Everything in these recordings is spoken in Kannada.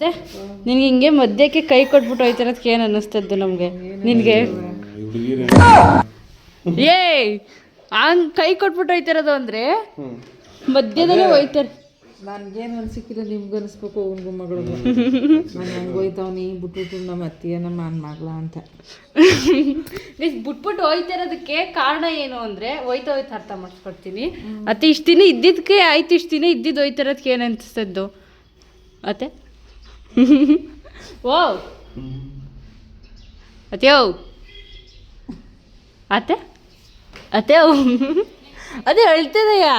ಮತ್ತೆ ನಿನ್ಗೆ ಹಿಂಗೆ ಮಧ್ಯಕ್ಕೆ ಕೈ ಕೊಟ್ಬಿಟ್ಟು ಹೋಯ್ತಿರೋದಕ್ಕೆ ಏನು ಅನ್ನಿಸ್ತದ್ದು ನಮಗೆ? ನಿನಗೆ? ಏಯ್ ಹಂಗ್ ಕೈ ಕೊಟ್ಬಿಟ್ಟು ಹೋಯ್ತಿರೋದು ಅಂದರೆ ಮದ್ಯದಲ್ಲೇ ಹೋಯ್ತಾರೆ. ನನ್ಗೇನು ಅನ್ಸಿಕ್ಕಿಲ್ಲ ನಿಮ್ಗೆ ಅನಿಸ್ಬೇಕು ಅವನಿಗೂ ಗುಮ್ಮಗಳು ನಾನು ಹೆಂಗೆ ಹೋಯ್ತಾವನಿ ಬಿಟ್ಬಿಟ್ಟು ನಮ್ಮ ಅತ್ತಿಯ ನಮ್ಮ ನನ್ನ ಮಗಳ ಅಂತ. ಬಿಟ್ಬಿಟ್ಟು ಹೋಯ್ತಿರೋದಕ್ಕೆ ಕಾರಣ ಏನು ಅಂದರೆ ಹೋಯ್ತಾ ಹೋಯ್ತಾ ಅರ್ಥ ಮಾಡ್ಸ್ಕೊಡ್ತೀನಿ. ಅತ್ತೆ ಇಷ್ಟು ದಿನ ಇದ್ದಿದ್ದಕ್ಕೆ ಆಯ್ತು ಇಷ್ಟು ದಿನ ಇದ್ದಿದ್ದು ಹೋಯ್ತಿರೋದಕ್ಕೆ ಏನು ಅನಿಸ್ತದ್ದು ಅತ್ತೆ? ಓ ಅತ್ಯೋ ಅತ್ತೆ ಅತ್ಯೋ ಅದೇ ಹೇಳ್ತಿದೆಯಾ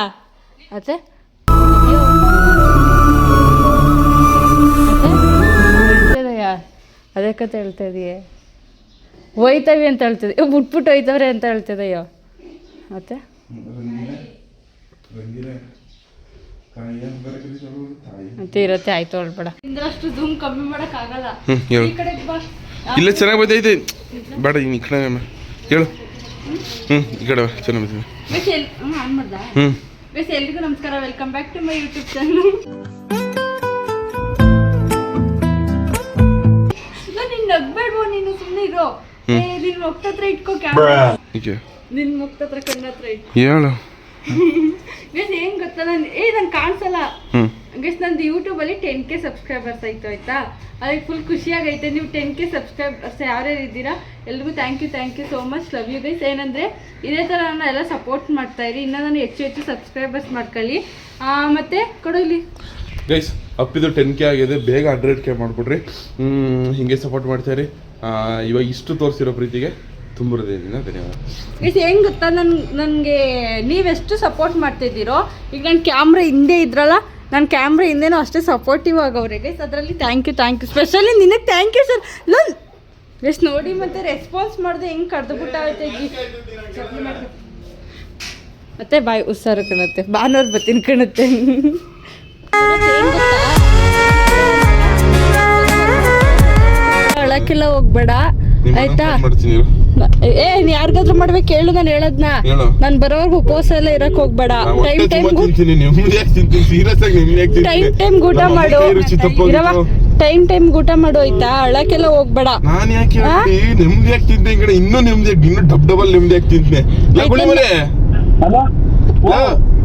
ಅತ್ತೆ ಅದೇ ಕತೆ ಹೇಳ್ತಾ ಇದೆಯೇ. ಹೋಯ್ತವಿ ಅಂತ ಹೇಳ್ತಿದ್ದೆ. ಬಿಟ್ಬಿಟ್ಟು ಹೋಯ್ತವ್ರೆ ಅಂತ ಹೇಳ್ತಿದೆಯೋ ಮತ್ತೆ ಮತ್ತೆ ಇರತ್ತೆ ಆಯ್ತು ಹೇಳ್ಬೇಡ ಇಂದ್ರಷ್ಟು ಜೂಮ್ ಕಮ್ಮಿ ಮಾಡಕ್ ಆಗಲ್ಲ. ಹೇಳು. ಈ ಕಡೆ ಬಾ. ಇಲ್ಲ ಚೆನ್ನಾಗಿ ಬಂದೈತೆ ಬೇಡ ಈ ಕಡೆ. ಹೇಳು. ಹ್ಞೂ ಈ ಕಡೆ ಬಾ, ಚೆನ್ನಾಗಿ ಬಂದಿದೆ ಬೇಸ್ ಎಲ್ ಆನ್ ಮಾಡ್ದ? ಹ್ಞೂ ಬೇಸ್ ಎಲ್ರಿಗೂ ನಮಸ್ಕಾರ welcome back to my YouTube channel. ನೀನು ನಗ್ಬೇಡ್ವೋ ನೀನು ಸುಮ್ಮನೆ ಇರೋ. ಏ ನಿನ್ ಮುಕ್ತ ಹತ್ರ ಇಟ್ಕೋ ಕ್ಯಾಮ್ರಾ. ನಿನ್ನ ನಿನ್ ಮುಕ್ತ ಹತ್ರ ಕಣ್ಣ ಹತ್ರ ಇಟ್ಕೋ. ಹೇಳು. ಬೇಸ್ ಏನ್ ಗೊತ್ತಾ ನಾನು ಏ ನಂಗೆ ಕಾಣಿಸಲ್ಲ. ಗೈಸ್ ನಂದು ಯೂಟ್ಯೂಬಲ್ಲಿ ಟೆನ್ ಕೆ ಸಬ್ಸ್ಕ್ರೈಬರ್ಸ್ ಆಯ್ತು ಆಯ್ತಾ? ಅದಕ್ಕೆ ಫುಲ್ ಖುಷಿಯಾಗೈತೆ. ನೀವು ಟೆನ್ ಕೆ ಸಬ್ಸ್ಕ್ರೈಬರ್ಸ್ ಯಾರ್ಯಾರು ಇದ್ದೀರಾ ಎಲ್ರಿಗೂ thank you thank you so much love you guys ಏನಂದರೆ ಇದೇ ಥರ ನಾನು ಎಲ್ಲ ಸಪೋರ್ಟ್ ಮಾಡ್ತಾ ಇರಿ. ಇನ್ನೂ ನಾನು ಹೆಚ್ಚು ಹೆಚ್ಚು ಸಬ್ಸ್ಕ್ರೈಬರ್ಸ್ ಮಾಡ್ಕೊಳ್ಳಿ. ಆ, ಮತ್ತೆ ಕೊಡು ಇಲ್ಲಿ. ಗೈಸ್ ಅಪ್ಪಿದು ಟೆನ್ ಕೆ ಆಗಿದೆ. ಬೇಗ ಹಂಡ್ರೆಡ್ ಕೆ ಮಾಡಿಬಿಡ್ರಿ ಹಿಂಗೆ ಸಪೋರ್ಟ್ ಮಾಡ್ತಾಯಿರಿ ಇವಾಗ ಇಷ್ಟು ತೋರಿಸಿರೋ ಪ್ರೀತಿಗೆ. ತುಂಬ ಧನ್ಯವಾದ. ಹೆಂಗ್ ಗೊತ್ತಾ? ನನ್, ನನಗೆ ನೀವೆಷ್ಟು ಸಪೋರ್ಟ್ ಮಾಡ್ತಿದ್ದೀರೋ, ಈಗ ನನ್ನ ಕ್ಯಾಮ್ರಾ ಹಿಂದೆ ಇದ್ರಲ್ಲ, ನಾನು ಕ್ಯಾಮ್ರಾ ಹಿಂದೆನೂ ಅಷ್ಟೇ ಸಪೋರ್ಟಿವ್ ಆಗವ್ರೆ. ಗೈಸ್ ಅದರಲ್ಲಿ thank you thank you specially ನಿನಗೆ ಥ್ಯಾಂಕ್ ಯು ಸರ್ ಲಲ್! ಎಷ್ಟು ನೋಡಿ ಮತ್ತೆ ರೆಸ್ಪಾನ್ಸ್ ಮಾಡಿದೆ ಹೆಂಗೆ ಕಡ್ದು ಮತ್ತೆ ಬಾಯ್ ಹುಷಾರು ಕಣತ್ತೆ. ಭಾನುವಾರ ಬರ್ತೀನಿ ಕಣತ್ತೆ. ಅಳಕ್ಕೆಲ್ಲ ಹೋಗ್ಬೇಡ. ಆಯ್ತಾ. ಏ ನೀ ಯಾರಿಗಾದ್ರೂ ಮಾಡ್ಬೇಕು ಹೇಳು ನಾನು ಹೇಳದ್ನ. ಹೇಳು. ನಾನು ಬರೋವರೆಗೂ ಉಪವಾಸ ಎಲ್ಲ ಇರಕ್ ಹೋಗ್ಬೇಡ. ಟೈಮ್ ಟೈಮ್ ಟೈಮ್ ಟೈಮ್ ಊಟ ಮಾಡು. ಇರವ ಟೈಮ್ ಟೈಮ್ ಊಟ ಮಾಡು ಆಯ್ತಾ? ಅಳಕ್ಕೆಲ್ಲ ಹೋಗ್ಬೇಡ. ನಾನು ಯಾಕೆ ನೆಮ್ಮದಿ ಆಗ್ತಿದ್ದೆ ಈ ಕಡೆ ಇನ್ನೂ ನೆಮ್ಮದಿಯಾಗಿ ಇನ್ನೂ ಡಬ್ ಡಬಲ್ ನೆಮ್ಮದಿ ಆಗ್ತಿದ್ದೆ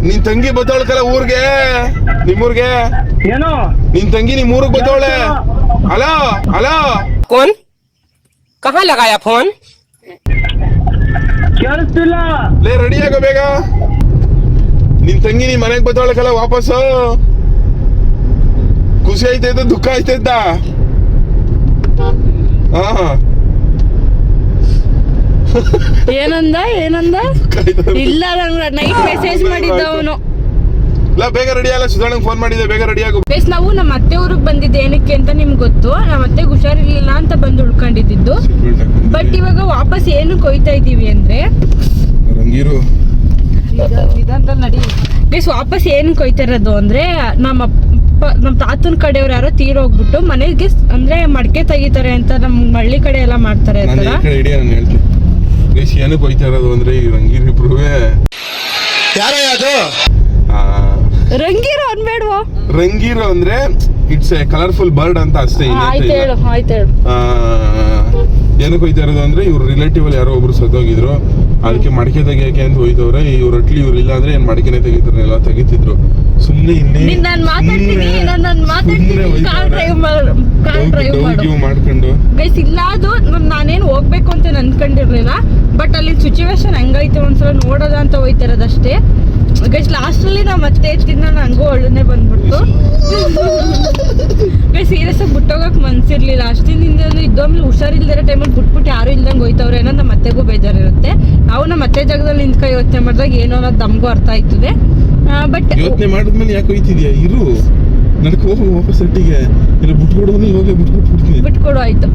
ನಿನ್ ತಂಗಿ ಬತ್ತವಳಕಲ್ಲ ಊರ್ಗೆ? ನಿಮ್ಮೂರ್ಗೆ? ಏನು? ನಿನ್ ತಂಗಿ ನಿಮ್ ಊರಿಗೆ ಬತ್ತವಳೆ ಹಲೋ ಹಲೋ. कहाँ लगाया फोन ಕೇಳಿಸ್ತಿಲ್ಲ ಲೇ ರೆಡಿ ಆಗೋ ಬೇಗ ನಿನ್ ತಂಗಿ ನಿಮ್ ಮನೆಗ್ ಬತ್ತವಳಕಲ್ಲ ವಾಪಸ್ಸು ಖುಷಿ ಆಯ್ತೈತ ದುಃಖ ಆಯ್ತೈತ ಹಾ ಏನಂದ ಏನಂದ ದುಃಖ ಆಯ್ತದ. ಇಲ್ಲ ನಂಗೆ ನೈಟ್ ಮೆಸೇಜ್ ಮಾಡಿದ್ದ ಅವನು ಲಾ ಬೇಗ ರೆಡಿ ಆಗಲ್ಲ ಸುಧಾರಣೆಗೆ ಫೋನ್ ಮಾಡಿದೆ ಬೇಗ ರೆಡಿ ಆಗು. ಬೇಸ್ ನಾವು ನಮ್ಮ ಅತ್ತೆ ಊರಿಗೆ ಬಂದಿದ್ದೆ ಏನಕ್ಕೆ ಅಂತ ನಿಮ್ಗೆ ಗೊತ್ತು. ನಮ್ಮ ಅತ್ತೆಗೆ ಹುಷಾರಿರ್ಲಿಲ್ಲ ಅಂತ ಬಂದು ಉಳ್ಕೊಂಡಿದ್ದು. ಬಟ್ ಇವಾಗ ವಾಪಸ್ ಏನು ಕೊಯ್ತಾ ಇದೀವಿ ಅಂದ್ರೆ? ರಂಗೀರು. ಬೇಸ್ ವಾಪಸ್ ಏನು ಕೊಯ್ತಾ ಇರೋದು ಅಂದ್ರೆ ನಮ್ಮ ಅಪ್ಪ ನಮ್ಮ ತಾತನ ಕಡೆಯವ್ರು ಯಾರೋ ತೀರೋಗ್ಬಿಟ್ಟು ಮನೆಗೆ ಅಂದ್ರೆ ಮಡಕೆ ತೆಗಿತಾರೆ ಅಂತ ನಮ್ಮ ಹಳ್ಳಿ ಕಡೆ ಎಲ್ಲ ಮಾಡ್ತಾರೆ ಏನಕ್ಕೆ ಹೋಯ್ತಾ ಇರೋದು ಅಂದ್ರೆ ಈ ರಂಗೀರ್ ಇಬ್ರುವೆ. ರಂಗೀರು ಅನ್ಬೇಡ್ವಾ. ರಂಗೀರು ಅಂದ್ರೆ ಇಟ್ಸ್ ಎ ಕಲರ್ಫುಲ್ ಬರ್ಡ್ ಅಂತ ಅಷ್ಟೇ ಆಯ್ತು. ಹೇಳು ಆಯ್ತು ಹೇಳು. ಆ, ಏನಕ್ಕೆ ಹೋಯ್ತಾ ಇರೋದು ಅಂದ್ರೆ ಇವ್ರು ರಿಲೇಟಿವ್ ಅಲ್ಲಿ ಯಾರೋ ಒಬ್ರು ಸತ್ತೋಗಿದ್ರು. ಅದಕ್ಕೆ ಮಡಿಕೆ ತೆಗಿಯಕ್ಕೆ ಅಂತ ಹೋಯ್ತವ್ರೆ. ಇವ್ರು ಅಟ್ಲಿ ಇವ್ರು ಇಲ್ಲ ಅಂದ್ರೆ ಏನ್ ಮಡಿಕೆನೆ ತೆಗಿತಾರಲ್ಲ ತೆಗಿತಿದ್ರು. ಸುಮ್ನೆ ಇಲ್ಲಿ ನೀನ್ ಮಾತಾಡ್ತೀನಿ ನಾನು ನಾನು ಮಾತಾಡ್ತೀನಿ. ಕಾರ್ ಡ್ರೈವ್ ಮಾಡು ಕಾರ್ ಡ್ರೈವ್ ಮಾಡು. ಮಾಡ್ಕೊಂಡು. ಗೈಸ್ ಇಲ್ಲ ಅದು ನಾನೇನು ಹೋಗ್ಬೇಕು ಅಂತ ಅನ್ಕೊಂಡಿರ್ಲಿಲ್ಲ ಬಟ್ ಅಲ್ಲಿ ಸಿಚುವೇಶನ್ ಹೆಂಗೈತೆ ಒಂದ್ಸಲ ನೋಡೋದ ಅಂತ ಹೋಯ್ತಿರೋದಷ್ಟೇ. ಗೈಸ್ ಲಾಸ್ಟಲ್ಲಿ ನಾವು ಮತ್ತೆ ತಿನ್ನ ನಂಗೂ ಒಳ್ಳೆನೆ ಬಂದ್ಬಿಡ್ತು. ಗೈಸ್ ಸೀರಿಯಸ್ ಆಗಿ ಬಿಟ್ಟೋಗಕ್ ಮನ್ಸಿರ್ಲಿಲ್ಲ. ಅಷ್ಟಿನಿಂದ ಇದ್ದೊಮ್ಲೆ ಹುಷಾರಿಲ್ದಿರೋ ಟೈಮಲ್ಲಿ ಬಿಟ್ಬಿಟ್ಟು ಯಾರು ಇಲ್ದಂಗೆ ಹೋಯ್ತವ್ರೆ ಅನ್ನೋ ನಮ್ಮ ಮತ್ತೆಗೂ ಬೇಜಾರಿರುತ್ತೆ. ನಾವು ನಮ್ಮ ಅತ್ತೆ ಜಾಗದಲ್ಲಿ ನಿಂತ್ಕೊ ಯೋಚನೆ ಮಾಡಿದಾಗ ಏನೋ ಅನ್ನೋದು ನಮಗೂ ಅರ್ಥ ಆಯ್ತದೆ. ಬಟ್ ಯೋಚನೆ ಮಾಡಿದ್ಮೇಲೆ ಯಾಕೆ ಹೋಯ್ತಿದ್ಯಾ ಇರು. ನನ್ಗೆ ಹೋಗು ವಾಪಸ್ ಒಟ್ಟಿಗೆ ಇಲ್ಲ ಬಿಟ್ಕೊಡು ಇವಾಗ ಬಿಟ್ಕೊಟ್ಬಿಡ್ತೀನಿ ಬಿಟ್ಕೊಡು ಆಯ್ತು.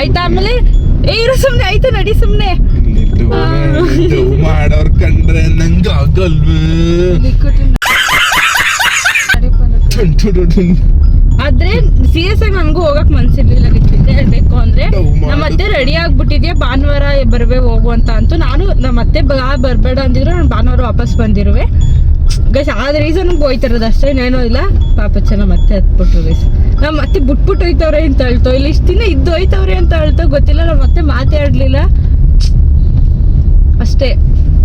ಆಯ್ತಾ ಆಮೇಲೆ? ಏ ಇರು ಸುಮ್ನೆ ಆಯ್ತು ನಡಿ ನಿಲ್ಲು ಮಾಡೋರ್ ಕಂಡ್ರೆ ನಂಗೆ ಆಗಲ್ವೇ. ಆದ್ರೆ ಸೀರಿಯಸ್ ಆಗಿ ನನಗೂ ಹೋಗಕ್ ಮನ್ಸಿರ್ಲಿಲ್ಲ ನಿಜ ಹೇಳ್ಬೇಕು ಅಂದ್ರೆ ನಮ್ಮ ಅತ್ತೆ ರೆಡಿ ಆಗ್ಬಿಟ್ಟಿದ್ಯಾ? ಭಾನುವಾರ ಬರ್ಬೇ ಹೋಗು ಅಂತ ಅಂತೂ. ನಾನು ನಮ್ಮ ಅತ್ತೆ ಬಾ ಬರ್ಬೇಡ ಅಂದಿದ್ರು ನಾನು ಭಾನುವಾರ ವಾಪಸ್ ಬಂದಿರುವೆ. ಗೈಸ್ ಆದ ರೀಸನ್ ಹೋಯ್ತಿರೋದು ಅಷ್ಟೇ ಏನೋ ಇಲ್ಲ. ಪಾಪ ಚೆನ್ನ ಮತ್ತೆ ಹತ್ಬಿಟ್ರು ಗೈಸ್. ನಾ ಮತ್ತೆ ಬಿಟ್ಬಿಟ್ಟು ಹೋಯ್ತವ್ರೆ ಅಂತ ಹೇಳ್ತೋ. ಇಲ್ಲಿ ಇಷ್ಟು ದಿನ ಇದ್ದು ಹೋಯ್ತವ್ರೆ ಅಂತ ಹೇಳ್ತೋ. ಗೊತ್ತಿಲ್ಲ ನಾ ಮತ್ತೆ ಮಾತಾಡ್ಲಿಲ್ಲ. ಅಷ್ಟೇ.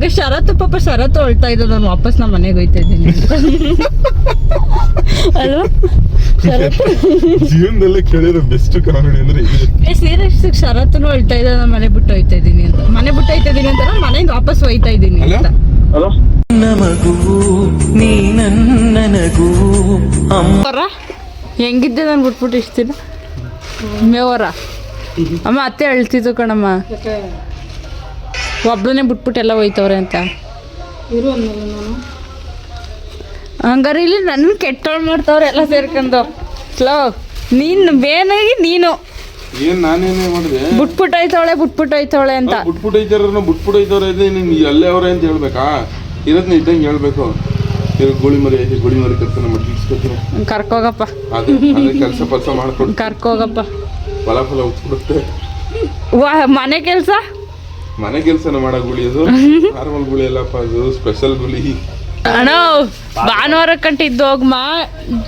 ಗೈಸ್ ಶರತ್ತು ಪಾಪ ಶರತ್ತು ಹೊಳ್ತಾ ಇದ್ದ ನಾನು ವಾಪಸ್ ನಮ್ಮ ಮನೆಗೆ ಹೋಯ್ತಾ ಇದ್ದೀನಿ. ಅಲ್ವಾ? ಜೀವನದಲ್ಲೇ ಕೇಳಿರೋ ಬೆಸ್ಟ್ ಕಾಮಿಡಿ ಅಂದ್ರೆ ಇದು. ಸೀರಿಯಸ್ ಶರತ್ತನು ಹೇಳ್ತಾ ಇದ್ದ ನಾನು ಮನೆ ಬಿಟ್ಟು ಹೋಯ್ತಾ ಇದ್ದೀನಿ ಅಂತ. ಮನೆ ಬಿಟ್ಟು ಹೋಯ್ತಾ ಇದ್ದೀನಿ ಅಂತ. ನಾನು ಮನೆಯಿಂದ ವಾಪಸ್ ಹೋಯ್ತಾ ಇದ್ದೀನಿ ಅಲ್ಲ? ಅಂತ ಅವರ ಹೆಂಗಿದ್ದೆ ನಾನು ಬಿಟ್ಬಿಟ್ಟು ಇಷ್ಟು ದಿನ? ಮೇವರ ಅಮ್ಮ ಅತ್ತೆ ಹೇಳ್ತಿದ್ದು ಕಣಮ್ಮ. ಒಬ್ಳನ್ನೇ ಬಿಟ್ಬಿಟ್ಟು ಎಲ್ಲ ಹೋಯ್ತವ್ರೆ ಅಂತ. ಇರು ಅಂದ್ಮೇಲೆ ನಾನು ಹಂಗಾರೆ ಇಲ್ಲಿ ನನ್ನ ಕೆಟ್ಟೋಳು ಮಾಡ್ತಾವ್ರೆ ಎಲ್ಲ ಸೇರ್ಕೊಂಡು. ಸ್ಲೋ ನೀನು ಬೇನಾಗಿ ನೀನು. ಏನ್ ನಾನೇನೇ ಮಾಡಿದೆ? ಬಿಟ್ಬಿಟ್ಟು ಹೋಯ್ತವಳೆ ಬಿಟ್ಬಿಟ್ಟು ಹೋಯ್ತವಳೆ ಅಂತ. ಬಿಟ್ಬಿಟ್ಟು ಐತಾರ ಬಿಟ್ಬಿಟ್ಟು ಐತವ್ರೆ ಇದೆ ನೀನ್ ಅಲ್ಲೇ ಅವ್ರೆ ಅಂತ ಹೇಳ್ಬೇಕಾ? ಇರೋದ್ನ ಇದ್ದಂಗೆ ಹೇಳ್ಬೇಕು. ಇವ್ರು ಗುಳಿ ಮರಿ ಐತಿ ಗುಳಿ ಮರಿ ಕರ್ತಾನೆ ಮಟ್ಲಿಸ್ಕೊತೀನಿ ಕರ್ಕೋಗಪ್ಪ. ಅದೇ ಅದೇ ಕೆಲಸ ಕೆಲಸ ಮಾಡ್ಕೊಂಡು. ಕರ್ಕೋಗಪ್ಪ. ಫಲ ಫಲ ಉತ್ಬಿಡುತ್ತೆ ವಾ ಮನೆ ಕೆಲಸ? ಮನೆ ಕೆಲಸನ ಮಾಡೋ ಗುಳಿ ಅದು. ನಾರ್ಮಲ್ ಗುಳಿ ಅಲ್ಲಪ್ಪ ಅದು ಸ್ಪೆಷಲ್ ಗುಳಿ. ಅಣ್ಣ ಭಾನುವಾರ ಕಂಟಿದ್ದು ಹೋಗ್ಮಾ?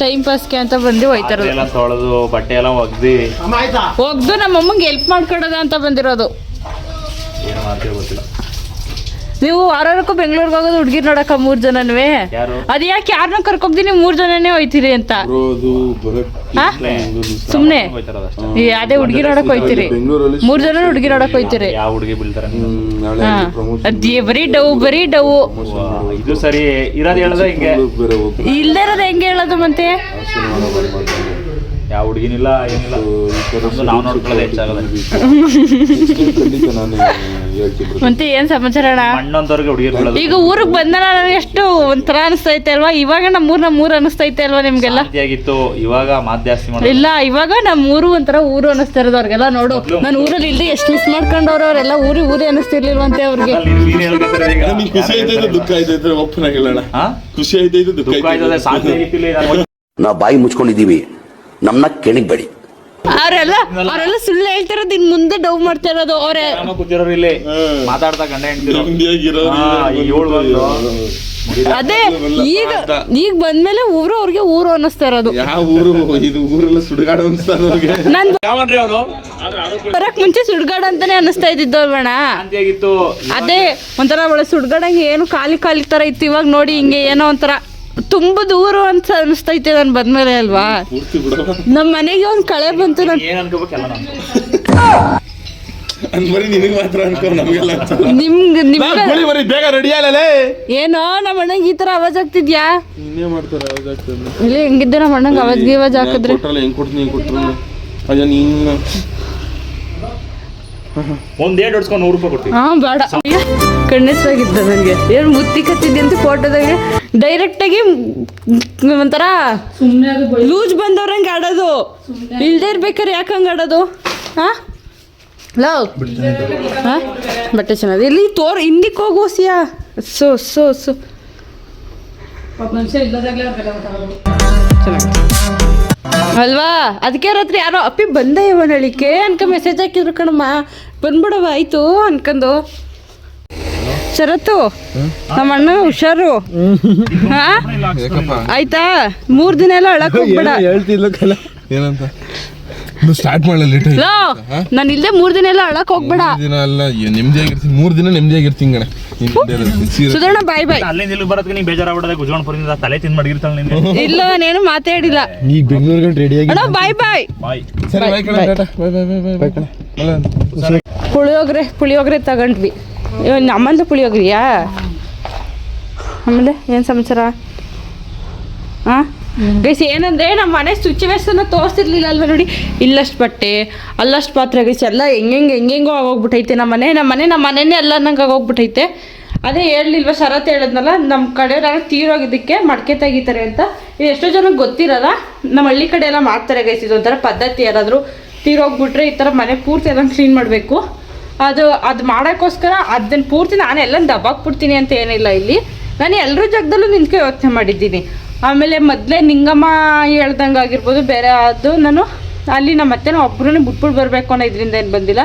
ಟೈಮ್ ಪಾಸ್ಗೆ ಅಂತ ಬಂದು ಹೋಯ್ತಾರ. ಎಲ್ಲ ತೊಳೆದು ಬಟ್ಟೆ ಎಲ್ಲ ಒಗ್ದಿ. ಹೋಗ್ದು ನಮ್ಮ ಅಮ್ಮಂಗೆ ಹೆಲ್ಪ್ ಮಾಡ್ಕೊಡೋದ ಅಂತ ಬಂದಿರೋದು. ಏನು ಮಾಡ್ತೀವಿ ಗೊತ್ತಿಲ್ಲ. ನೀವು ವಾರಕ್ಕೂ ಬೆಂಗಳೂರಿಗೆ ಹೋಗೋದು ಹುಡ್ಗಿರ್ ನೋಡಕ್ಕ ಮೂರ್ ಜನನ್ವೆ? ಯಾರು? ಅದ್ ಯಾಕೆ ಯಾರನ್ನ ಕರ್ಕೋಗ್ದಿ ನೀವು ಮೂರ್ ಜನನೇ ಹೋಯ್ತೀರಿ ಅಂತ? ಸುಮ್ನೆ. ಈ ಅದೇ ಹುಡುಗಿ ನೋಡಕ್ ಹೋಯ್ತೀರಿ. ಬೆಂಗಳೂರಲ್ಲಿ ಮೂರ್ ಜನ ಹುಡುಗಿ ನೋಡಕ್ ಹೋಯ್ತೀರಿ. ಹುಡುಗಿ ಅದೇ ಬರೀ ಡವ್ ಬರೀ ಡವ್ ಇದು ಸರಿ. ಇರೋದು ಹೇಳದ ಹಿಂಗೆ? ಬೇರೆ ಇಲ್ದೇ ಇರೋದು ಹೆಂಗೆ ಹೇಳೋದು ಮತ್ತೆ ಹಾಸನ ಮಾಡೋ ಬರೀ ಮಾಡ್ತಾರೆ. ಯಾವ ಹುಡುಗಿನಿಲ್ಲ ಏನಿಲ್ಲ. ನಾವು ನೋಡ್ಕೊಳ್ಳೋದು ಹೆಚ್ಚಾಗಲ್ಲ. ಖಂಡಿತ ನಾನು ಹೇಳ್ತೀನಿ ಮತ್ತೆ ಏನ್ ಸಮಾಚಾರ ಅಣ್ಣ? ಬೀಳೋದು ಈಗ ಊರಿಗೆ ಬಂದ ನನಗೆ ಎಷ್ಟು ಒಂಥರ ಅನಿಸ್ತೈತೆ ಅಲ್ವಾ? ಇವಾಗ ನಮ್ಮ ಊರ್ ನಮ್ಮ ಊರು ಅನಿಸ್ತೈತೆ ಅಲ್ವಾ ನಿಮ್ಗೆಲ್ಲ? ಶಾಂತಿಯಾಗಿತ್ತು. ಇವಾಗ ಮಾತು ಜಾಸ್ತಿ ಇಲ್ಲ ಇವಾಗ ನಮ್ಮ ಊರು ಒಂಥರ ಊರು ಅನಿಸ್ತಾ ಇರೋದು ಅವ್ರಿಗೆಲ್ಲ ನೋಡು. ನಾನು ಊರಲ್ಲಿ ಇಲ್ಲದೆ ಎಷ್ಟು ಮಿಸ್ ಮಾಡ್ಕೊಂಡವ್ರು ಅವರೆಲ್ಲ ಊರಿ ಊರೇ ಅನಿಸ್ತಿರ್ಲಿಲ್ವಂತೆ ಅವ್ರಿಗೆ. ನಿಂಗೆ ಖುಷಿ ಆಯ್ತೈತೆ ದುಃಖ ಆಯ್ತೈತೆ ಒಪ್ಪನ ಹೇಳೋಣ ಹಾ? ಖುಷಿ ಆಯ್ತೈತೆ ದುಃಖ ನಾನು ನಾವು ಬಾಯಿ ಮುಚ್ಕೊಂಡಿದ್ದೀವಿ. ನಮ್ಮನ್ನ ಕೆಣಿಬೇಡಿ ಅವರೆಲ್ಲ ಅವರೆಲ್ಲ ಸುಳ್ಳು ಹೇಳ್ತಿರೋದು ಇನ್ ಮುಂದೆ ಡವ್ ಮಾಡ್ತಾ ಇರೋದು ಅವರೇ. ನಮ್ಮ ಕೂತಿರೋರು ಇಲ್ಲಿ ಮಾತಾಡ್ತಾ ಗಂಡ ಹೆಂಡ್ತಿರು. ಏಳು ಬಂದು ಅದೇ ಈಗ ಈಗ ಬಂದ್ಮೇಲೆ ಊರು ಅವ್ರಿಗೆ ಊರು ಅನ್ನಿಸ್ತಾ ಇರೋದು. ಯಾವ ಊರು? ಇದು ಊರೆಲ್ಲ ಸುಡುಗಾಡು ಅನ್ಸ್ತಾನೆ ಅವ್ರಿಗೆ. ನಾನ್ ಬರಕ್ ಮುಂಚೆ ಸುಡ್ಗಾಡ ಅಂತಾನೆ ಅನಿಸ್ತಾ ಇದ್ದಿದ್ದು ಅಲ್ವಣ ಶಾಂತಿಯಾಗಿತ್ತು. ಅದೇ ಒಂಥರ ಒಳ್ಳೆ ಸುಡ್ಗಾಡಂಗೆ ಏನು ಖಾಲಿ ಖಾಲಿ ತರ ಇತ್ತು ಇವಾಗ ನೋಡಿ ಹಿಂಗೆ ಏನೋ ಒಂಥರ. ತುಂಬ ದೂರ ಅಂತ ಅನಿಸ್ತೈತೆ ನಾನು ಬಂದ್ಮೇಲೆ ಅಲ್ವಾ? ನಮ್ಮ ಮನೆಗೆ ಒಂದು ಕಳೆ ಬಂತು ನನ್ ನಿನಗೆ ಮಾತ್ರ ಅನ್ಕೋ ನಮಗೆಲ್ಲ ನಿಮ್ಗೆ ನಿಮ್ಗೆ ಬರೀ ಬೇಗ ರೆಡಿ ಆಗಲೇ ಏನೋ ನಮ್ಮ ಅಣ್ಣಂಗೆ ಈ ತರ ಅವಾಜ್ ಆಗ್ತಿದ್ಯಾ ಇನ್ನೇ ಮಾಡ್ತಾರೆ ಅವಾಗ ಆಗ್ತದೆ ಇಲ್ಲಿ ಹೆಂಗಿದ್ದೆ ನಮ್ಮ ಅಣ್ಣಂಗೆ ಅವಾಜ್ ಗೀವಾಜ್ ಹಾಕಿದ್ರೆ? ಒಂದೇ ಹೆಂಗ್ ಕೊಡ್ತೀನಿ ಹೆಂಗ್ ಕೊಟ್ರು ಅಯ್ಯ ನೀನು. ಒಂದ್ ಏಟ್ ಹೊಡ್ಸ್ಕೊಂಡು ನೂರು ರೂಪಾಯಿ ಕೊಡ್ತೀನಿ. ಹಾ ಬೇಡ. ಕಣ್ಣೆಸ್ತಾಗಿದ್ದ ನನಗೆ ಏನು ಮುತ್ತಿ ಕತ್ತಿದ್ದೆ ಅಂತ ಫೋಟೋದಾಗೆ ಡೈರೆಕ್ಟಾಗಿ ಒಂಥರ ಲೂಜ್ ಬಂದವ್ರಂಗೆ ಆಡೋದು. ಇಲ್ದೇ ಇರ್ಬೇಕಾರೆ ಯಾಕೆ ಹಂಗೆ ಆಡೋದು? ಹಾಂ? ಲವ್ ಹಾಂ? ಬಟ್ಟೆ ಚೆನ್ನಾಗಿ ಇಲ್ಲಿ ತೋರ್ ಹಿಂದಿಕ್ಕೆ ಹೋಗು ಸಿಯಾ. So so so. ಅಲ್ವಾ? ಅದಕ್ಕೆ ರಾತ್ರಿ ಯಾರೋ ಅಪ್ಪಿ ಬಂದೆ ಇವನಳಿಕೆ ಅನ್ಕ ಮೆಸೇಜ್ ಹಾಕಿದ್ರು ಕಣಮ್ಮ. ಬಂದ್ಬಿಡವ ಆಯ್ತು ಅನ್ಕೊಂಡು ಶರತ್ತು ನಮ್ಮ ಅಣ್ಣ ಹುಷಾರು. ಆಯ್ತಾ? ಮೂರ್ ದಿನ ಎಲ್ಲ ಅಳಕ್ ಹೋಗ್ಬೇಡ ಏನಂತ? ಸ್ಟಾರ್ಟ್ ಮಾಡಲ್ಲ ನಾನು ಇಲ್ಲೇ ಮೂರು ದಿನ ಎಲ್ಲ ಅಳಕ್ ಹೋಗ್ಬೇಡ ದಿನ ಅಲ್ಲ ನೆಮ್ಮದಿಯಾಗಿರ್ತೀನಿ ಮೂರು ದಿನ ನೆಮ್ಮದಿಯಾಗಿರ್ತೀನಿ ಕಣ. ಸುಧಾರಣ ಬಾಯ್ ಬಾಯ್ ಅಲ್ಲಿಂದ ಇಲ್ಲಿ ಬರೋದಕ್ಕೆ ನೀ ಬೇಜಾರಾಗ್ಬಿಡದೆ ಗುಜ್ಕೊಂಡ್ಪುರದಿಂದ ತಲೆ ತಿಂದು ಮಡಗಿರ್ತಾಳೆ ನೀನು ಇಲ್ಲ ನಾನೇನು ಮಾತಾಡಿಲ್ಲ ಈಗ ಬೆಂಗಳೂರು ಗಂಟೆ ರೆಡಿ ಆಗಿ ಅಣ್ಣ ಬಾಯ್ ಬಾಯ್ ಬಾಯ್ ಸರಿ ಬಾಯ್ ಕಣ ಟಾಟಾ. ಬಾಯ್ ಬಾಯ್ ಬಾಯ್ ಬಾಯ್ ಕಣ. ಪುಳಿಯೋಗರೆ ಪುಳಿಯೋಗರೆ ತಗೊಂಡ್ವಿ. ಇವ್ ನಮ್ಮಂದು ಪುಳಿಯೋಗ್ರಿಯಾ? ಆಮೇಲೆ ಏನು ಸಮಾಚಾರ? ಹಾಂ ಗೈಸ್, ಏನಂದ್ರೆ ನಮ್ಮ ಮನೆ ಸಿಚುವೇಶನ್ ತೋರಿಸಿರ್ಲಿಲ್ಲ ಅಲ್ವಾ ನೋಡಿ. ಇಲ್ಲಷ್ಟು ಬಟ್ಟೆ, ಅಲ್ಲಷ್ಟು ಪಾತ್ರೆ ಗೈಸ್, ಎಲ್ಲ ಹೆಂಗೆಂಗೆ ಹೆಂಗೆಂಗೋ ಆಗೋಗ್ಬಿಟ್ಟೈತೆ ನಮ್ಮ ಮನೆ. ನಮ್ಮ ಮನೆ ನಮ್ಮ ಮನೆನೇ ಎಲ್ಲ ನಂಗೆ ಆಗೋಗ್ಬಿಟ್ಟೈತೆ ಅದೇ ಹೇಳಲಿಲ್ವ, ಶರತ್ ಹೇಳಿದ್ನಲ್ಲ ನಮ್ಮ ಕಡೆ ನಾನು ತೀರೋಗಿದ್ದಕ್ಕೆ ಮಡಕೆ ತೆಗಿತಾರೆ ಅಂತ. ಇದು ಎಷ್ಟೋ ಜನಕ್ಕೆ ಗೊತ್ತಿರಲ್ಲ ನಮ್ಮ ಹಳ್ಳಿ ಕಡೆ ಎಲ್ಲ ಮಾಡ್ತಾರೆ ಗೈಸ್, ಇದೊಂಥರ ಪದ್ಧತಿ ಯಾರಾದರೂ ತೀರೋಗ್ಬಿಟ್ರೆ ಈ ಥರ ಮನೆ ಪೂರ್ತಿ ಎಲ್ಲ ಕ್ಲೀನ್ ಮಾಡಬೇಕು. ಅದು ಅದು ಮಾಡೋಕ್ಕೋಸ್ಕರ ಅದನ್ನ ಪೂರ್ತಿ ನಾನು ಎಲ್ಲ ದಬ್ಬಾಕ್ಬಿಡ್ತೀನಿ ಅಂತ ಏನಿಲ್ಲ ಇಲ್ಲಿ. ನಾನು ಎಲ್ಲರ ಜಾಗದಲ್ಲೂ ನಿಂತ್ಕೊ ಯೋಚನೆ ಮಾಡಿದ್ದೀನಿ. ಆಮೇಲೆ ಮೊದಲೇ ನಿಂಗಮ್ಮ ಹೇಳ್ದಂಗೆ ಆಗಿರ್ಬೋದು ಬೇರೆ ಅದು ನಾನು ಅಲ್ಲಿ ನಮ್ಮ ಅತ್ತೆನ ಒಬ್ಬರೂ ಬಿಟ್ಬಿಟ್ಟು ಬರಬೇಕು ಅನ್ನೋ ಇದರಿಂದ ಏನು ಬಂದಿಲ್ಲ.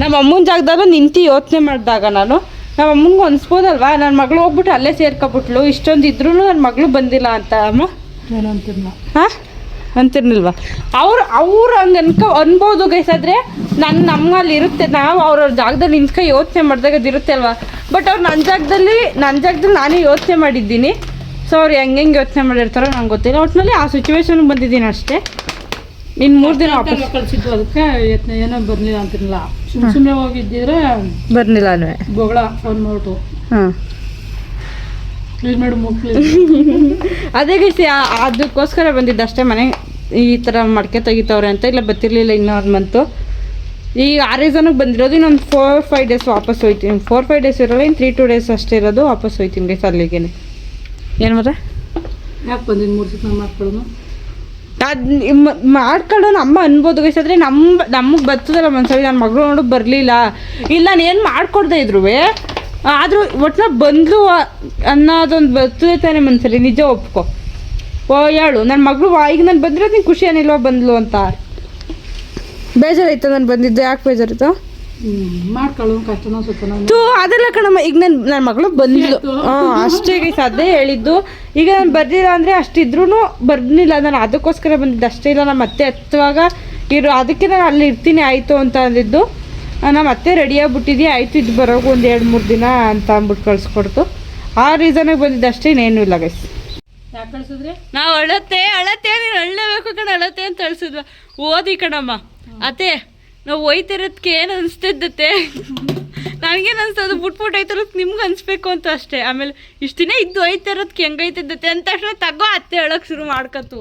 ನಮ್ಮ ಅಮ್ಮನ ಜಾಗದಲ್ಲೂ ನಿಂತು ಯೋಚನೆ ಮಾಡಿದಾಗ ನಾನು. ನಮ್ಮ ಅಮ್ಮಂಗೆ ಅನ್ಸ್ಬೋದಲ್ವಾ? ನನ್ನ ಮಗಳು ಹೋಗ್ಬಿಟ್ಟು ಅಲ್ಲೇ ಸೇರ್ಕೊಬಿಟ್ಲು. ಇಷ್ಟೊಂದು ಇದ್ರೂ ನನ್ನ ಮಗಳು ಬಂದಿಲ್ಲ ಅಂತ ಅಮ್ಮ. ಏನಂತಿಲ್ಲ ಹಾಂ ಅಂತಿರ್ಲಿಲ್ವಾ? ಅವ್ರು ಅವ್ರು ಹಂಗೆ ಅನ್ಕೊ ಅನ್ಬೋದು ಗೈಸಾದ್ರೆ ನನ್ನ ನಮ್ಮಲ್ಲಿ ಇರುತ್ತೆ. ನಾವು ಅವ್ರ ಜಾಗದಲ್ಲಿ ನಿಂತ್ಕೊ ಯೋಚನೆ ಮಾಡಿದಾಗ ಅದು ಇರುತ್ತೆ ಅಲ್ವಾ? ಬಟ್ ಅವ್ರು ನನ್ನ ಜಾಗದಲ್ಲಿ ನನ್ನ ಜಾಗದಲ್ಲಿ ನಾನೇ ಯೋಚನೆ ಮಾಡಿದ್ದೀನಿ. ಸೊ ಅವ್ರು ಹೆಂಗೆ ಹೆಂಗೆ ಯೋಚನೆ ಮಾಡಿರ್ತಾರೋ ನಂಗೆ ಗೊತ್ತಿಲ್ಲ. ಒಟ್ಟಿನಲ್ಲಿ ಆ ಸಿಚುವೇಶನ್ಗೆ ಬಂದಿದ್ದೀನಿ ಅಷ್ಟೇ. ಇನ್ನು ಮೂರು ದಿನ ವಾಪಸ್ ಕಳ್ಸಿದ್ದು ಅದಕ್ಕೆ ಯತ್ನ ಏನೋ ಬರ್ಲಿಲ್ಲ ಅಂತಿರಲಿಲ್ಲ. ಸುಮ್ ಸುಮ್ಮನೆ ಹೋಗಿದ್ದಿದ್ರೆ ಬರಲಿಲ್ಲ ಅಲ್ವೇ ಬೊಗಳ ಫೋನ್ ಮಾಡ್ಬಿಟ್ಟು. ಹಾಂ. ಅದೇ ಗೈಸಿ ಅದಕ್ಕೋಸ್ಕರ ಬಂದಿದ್ದು ಅಷ್ಟೇ ಮನೆ ಈ ಥರ ಮಡಕೆ ತೆಗಿತವ್ರೆ ಅಂತ ಇಲ್ಲ ಬರ್ತಿರ್ಲಿಲ್ಲ ಇನ್ನೊಂದು ಮಂತು ಈಗ ಆ ರೀಸನ್ಗೆ ಬಂದಿರೋದು ಇನ್ನೊಂದು ಫೋರ್ ಫೈವ್ ಡೇಸ್ ವಾಪಸ್ ಹೋಯ್ತೀನಿ. ಫೋರ್ ಫೈವ್ ಡೇಸ್ ಇರೋಲ್ಲ ಇನ್ನು ತ್ರೀ ಟು ಡೇಸ್ ಅಷ್ಟೇ ಇರೋದು ವಾಪಸ್ ಹೋಯ್ತೀನಿ ಗೈಸ್ ಅಲ್ಲಿಗೆ ಏನು ಮತ್ತೆ ಯಾಕೆ ಬಂದಿದ್ದು ಮೂರು ಮಾಡ್ಕೊಳ್ಳೋಣ ಅದು ಮಾಡ್ಕೊಳ್ಳೋಣ ಅಮ್ಮ ಅನ್ಬೋದು ಗೈಸ್ ಆದರೆ ನಮ್ಮ ನಮಗೆ ಬರ್ತದಲ್ಲ ಮನ್ಸಲ್ಲಿ ನನ್ನ ಮಗಳು ನೋಡು ಬರಲಿಲ್ಲ. ಇಲ್ಲ ನಾನು ಏನು ಮಾಡ್ಕೊಡ್ದೆ ಇದ್ರು ಆದರೂ ಒಟ್ನ ಬಂದ್ಲು ಅನ್ನೋದೊಂದು ಬರ್ತದೆ ತಾನೇ ಮನಸ್ಸಲ್ಲಿ ನಿಜ ಒಪ್ಕೊ. ಓ ಹೇಳು ನನ್ನ ಮಗಳು ಈಗ ನಾನು ಬಂದಿರೋ ನೀನು ಖುಷಿ ಏನಿಲ್ವಾ ಬಂದ್ಲು ಅಂತ. ಬೇಜಾರಾಯ್ತು ನಾನು ಬಂದಿದ್ದು ಯಾಕೆ ಬೇಜಾರಿತ್ತು ತೂ ಅದೆಲ್ಲ ಕಣಮ್ಮ ಈಗ ನನ್ನ ನನ್ನ ಮಗಳು ಬಂದ್ಲು. ಹಾಂ ಅಷ್ಟೇ ಅದೇ ಹೇಳಿದ್ದು. ಈಗ ನಾನು ಬರ್ಲಿಲ್ಲ ಅಂದರೆ ಅಷ್ಟಿದ್ರೂ ಬರ್ಲಿಲ್ಲ ನಾನು ಅದಕ್ಕೋಸ್ಕರ ಬಂದಿದ್ದು ಅಷ್ಟೇ ಇಲ್ಲ ನಾನು ಮತ್ತೆ ಹತ್ತುವಾಗ ಇರೋ ಅದಕ್ಕೆ ನಾನು ಅಲ್ಲಿ ಇರ್ತೀನಿ ಆಯಿತು ಅಂತ ಅಂದಿದ್ದು. ನಾನು ಮತ್ತೆ ರೆಡಿ ಆಗ್ಬಿಟ್ಟಿದ್ದೆ ಆಯಿತು ಇದು ಬರೋಕೆ ಒಂದು ಎರಡು ಮೂರು ದಿನ ಅಂತ ಅಂದ್ಬಿಟ್ಟು ಕಳಿಸ್ಕೊಡ್ತು. ಆ ರೀಸನಿಗೆ ಬಂದಿದ್ದು ಅಷ್ಟೇ ಇನ್ನೇನು ಇಲ್ಲ ಗೈಸ್ ಯಾಕೆ ಕಳ್ಸಿದ್ರೆ? ನಾವು ಅಳತೆ ಅಳತೆ ನೀನು ಅಳ್ಳಬೇಕು ಕಣ ಅಳತ್ತೆ ಅಂತ ಅಳ್ಸಿದ್ವ ಓದಿ ಕಣಮ್ಮ. ಅತ್ತೆ ನಾವು ಒಯ್ತಿರೋದಕ್ಕೆ ಏನು ಅನಿಸ್ತಿದ್ದತ್ತೆ? ನನಗೇನು ಬುಟ್ ಬಿಟ್ಬಿಟ್ಟು ಐತಿರೋದಕ್ಕೆ ನಿಮ್ಗೆ ಅನಿಸ್ಬೇಕು ಅಂತ ಅಷ್ಟೇ. ಆಮೇಲೆ ಇಷ್ಟು ದಿನ ಇದ್ದು ಒಯ್ತಿರೋದಕ್ಕೆ ಹೆಂಗೈತಿದ್ದತ್ತೆ ಅಂತ ತಕ್ಷಣ ತಗೋ ಅತ್ತೆ ಅಳಕ್ಕೆ ಶುರು ಮಾಡ್ಕತ್ತು.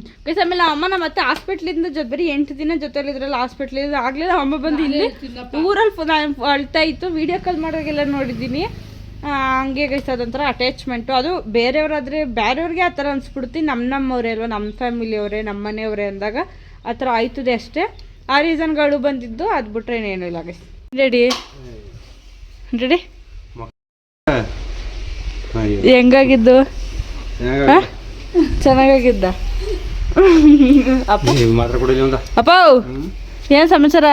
ಗೈಸ್ ಆಮೇಲೆ ಅಮ್ಮ ನಮ್ಮ ಮತ್ತೆ ಹಾಸ್ಪಿಟ್ಲಿಂದ ಜೊತೆ ಬರೀ ಎಂಟು ದಿನ ಜೊತೆಲಿದ್ರಲ್ಲ ಹಾಸ್ಪಿಟ್ಲಿಂದ ಆಗಲಿಲ್ಲ. ಅಮ್ಮ ಬಂದು ಇಲ್ಲಿ ಊರಲ್ಲಿ ಫು- ನಾನು ಅಳ್ತಾ ಇತ್ತು. ವಿಡಿಯೋ ಕಾಲ್ ಮಾಡೋಗೆಲ್ಲ ನೋಡಿದ್ದೀನಿ. ಹಂಗೆ ಗೈಸ್ ಅದೊಂಥರ ಅಟ್ಯಾಚ್ಮೆಂಟು ಅದು ಬೇರೆಯವರಾದರೆ ಬೇರೆಯವ್ರಿಗೆ ಆ ಥರ ಅನ್ಸ್ಬಿಡುತ್ತೆ. ನಮ್ಮ ನಮ್ಮವರೇ ಅಲ್ವಾ ನಮ್ಮ ಫ್ಯಾಮಿಲಿಯವರೇ ನಮ್ಮ ಮನೆಯವರೇ ಅಂದಾಗ ಆ ಥರ ಆಯ್ತದೆ ಅಷ್ಟೇ. ಆ ರೀಸನ್ಗಳು ಬಂದಿದ್ದು ಅದು ಬಿಟ್ರೆ ಏನೇನು ಇಲ್ಲ ಗೈಸ್. ರೆಡಿ ರೆಡಿ ಹೆಂಗಾಗಿದ್ದು? ಚೆನ್ನಾಗಾಗಿದ್ದ? ಅಪ್ಪ. ಏನ್ ಸಮಾಚಾರ?